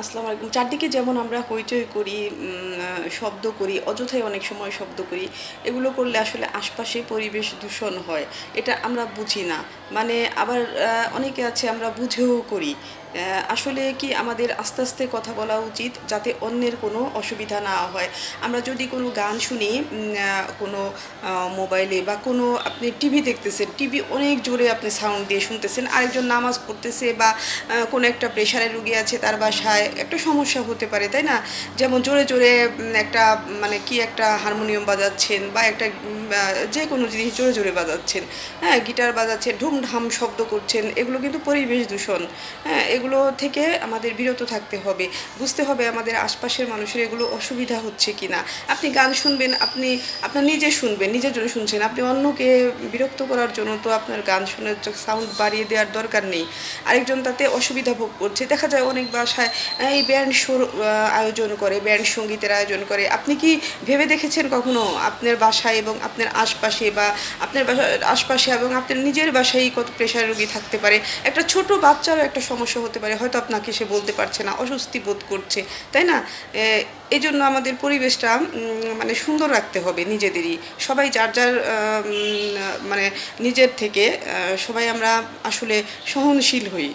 আসসালামু আলাইকুম। চারদিকে যেমন আমরা হইচই করি শব্দ করি, অযথাই অনেক সময় শব্দ করি, এগুলো করলে আসলে আশপাশে পরিবেশ দূষণ হয়। এটা আমরা বুঝি না। মানে আবার অনেকে আছে আমরা বুঝেও করি। আসলে কি আমাদের আস্তে আস্তে কথা বলা উচিত যাতে অন্যের কোনো অসুবিধা না হয়। আমরা যদি কোনো গান শুনি কোনো মোবাইলে বা কোনো আপনি টিভি দেখতেছেন, টিভি অনেক জোরে আপনি সাউন্ড দিয়ে শুনতেছেন, আরেকজন নামাজ পড়তেছে বা কোনো একটা প্রেশারের রুগী আছে তার বাসায়, একটা সমস্যা হতে পারে, তাই না? যেমন জোরে জোরে একটা মানে কি একটা হারমোনিয়াম বাজাচ্ছেন বা একটা যে কোনো জিনিস জোরে জোরে বাজাচ্ছেন। হ্যাঁ গিটার বাজাচ্ছেন ঢুমঢাম শব্দ করছেন, এগুলো কিন্তু পরিবেশ দূষণ। হ্যাঁ এগুলো থেকে আমাদের বিরত থাকতে হবে। বুঝতে হবে আমাদের আশপাশের মানুষের এগুলো অসুবিধা হচ্ছে কি না আপনি গান শুনবেন, আপনি, আপনার নিজে শুনবেন, নিজের জন্য শুনছেন। আপনি অন্যকে বিরক্ত করার জন্য তো আপনার গান শুনে সাউন্ড বাড়িয়ে দেওয়ার দরকার নেই। আরেকজন তাতে অসুবিধা ভোগ করছে। দেখা যায় অনেক বাসায় এই ব্যান্ড শোর আয়োজন করে ব্যান্ড সঙ্গীতের আয়োজন করে। আপনি কি ভেবে দেখেছেন কখনো আপনার বাসায় এবং আপনার আশপাশে বা আপনার বাসার আশপাশে এবং আপনার নিজের বাসায় কত প্রেশার রোগী থাকতে পারে? একটা ছোট বাচ্চারও একটা সমস্যা হতে পারে, হয়তো আপনাকে সে বলতে পারছে না, অস্বস্তি বোধ করছে, তাই না? এই জন্য আমাদের পরিবেশটা মানে সুন্দর রাখতে হবে নিজেদেরই। সবাই যার যার মানে নিজের থেকে সবাই আমরা আসলে সহনশীল হই।